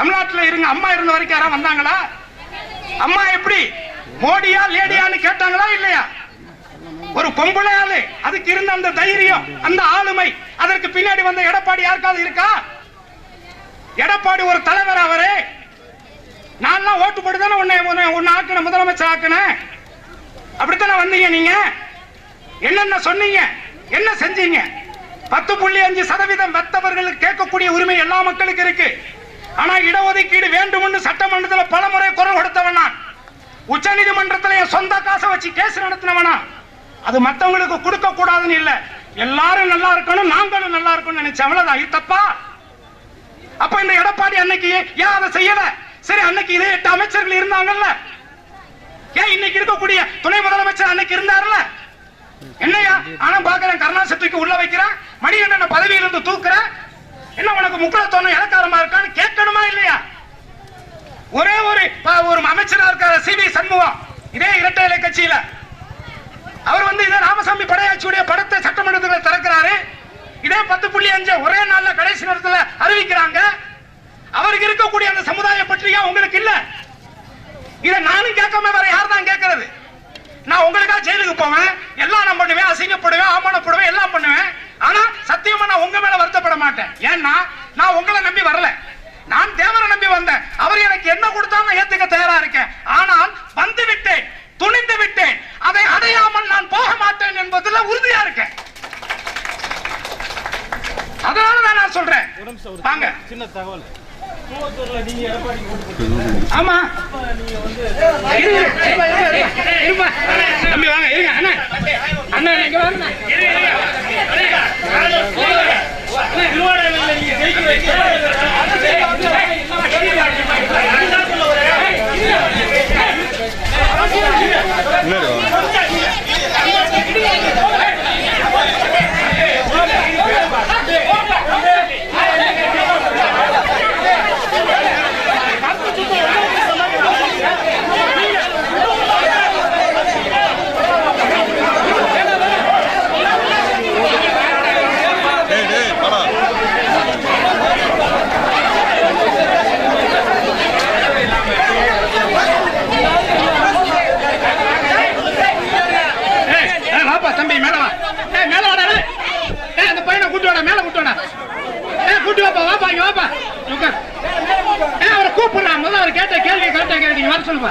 தமிழ்நாட்டுல இருங்க அம்மா இருந்த வரைக்கும் யாராவது வந்தாங்களா? அம்மா எப்படி? மோடியா லேடியான்னு கேட்டாங்களா இல்லையா? ஒரு பொம்பளை ஆளு அதுக்கு இருந்த அந்த தைரியம் அந்த ஆளுமை அதற்கு பின்னாடி வந்த எடப்பாடி யாருக்காவது இருக்கா? எடப்பாடி ஒரு தலைவர் அவரு. நான் ஓட்டு போட்டு தானே உன்னை உன்னை உன்னை ஆக்கின முதலமைச்சர் ஆக்கினேன். அப்படித்தானே வந்தீங்க நீங்க? என்னென்ன சொன்னீங்க? என்ன செஞ்சீங்க? பத்து புள்ளி அஞ்சு சதவீதம் வெத்தவர்களுக்கு கேட்கக்கூடிய உரிமை எல்லா மக்களுக்கு இருக்கு. ஆனா இடஒதுக்கீடு வேண்டும்னு சட்டமன்றத்தில் பல முறை குரல் கொடுத்தவன் நான். உச்ச நீதிமன்றத்தில் என் சொந்த காசை வச்சு கேஸ் நடத்தினவனா அது மத்தவங்களுக்கு கொடுக்க கூடாதுன்னு இல்ல. எல்லாரும் நல்லா இருக்கணும் நாங்களும் நல்லா இருக்கணும் நினைச்சேன். அவ்வளவுதான். இது தப்பா? அப்ப இந்த எடப்பாடி அன்னைக்கு ஏன் அதை செய்யல? சரி அன்னைக்கு இதே எட்டு அமைச்சர்கள் இருந்தாங்கல்ல. ஏன் இன்னைக்கு இருக்கக்கூடிய துணை முதலமைச்சர் அன்னைக்கு இருந்தார்ல என்னையா? ஆனா பாக்குறேன் கருணாசக்திக்கு உள்ள வைக்கிறேன். மணிகண்டன பதவியிலிருந்து தூக்குறேன். என்ன உனக்கு முக்கியத்துவம் இலக்காரமா இருக்கான்னு கேட்கணுமா இல்லையா? ஒரே ஒரு ப- ஒரு அமைச்சரா இருக்காரு சிபி சண்முகம். இதே இரட்டை இலை கட்சியில. அவர் வந்து இதே ராமசாமி படையாட்சியுடைய படத்தை சட்டமன்றத்தில் திறக்கிறாரு. இதே பத்து புள்ளி அஞ்சு ஒரே நாள்ல கடைசி நேரத்துல அறிவிக்கிறாங்க. அவருக்கு இருக்கக்கூடிய அந்த சமுதாய பற்றியா உங்களுக்கு இல்ல. இதை நானும் கேட்காம வேற யார் தான் கேட்கறது? நான் உங்களுக்காக ஜெயிலுக்கு போவேன். எல்லாம் நான் பண்ணுவேன் அசிங்கப்படுவேன் அவமானப்படுவேன் எல்லாம் பண்ணுவேன். அதனால தான் நான் சொல்றேன். வாங்க. சின்ன தகவல். ஆமா. இருப்பா, அவரை கூப்பிடுறாங்க அவர் கேட்ட கேள்வி கரெக்டா கேட்க நீங்க வர சொல்லுங்க.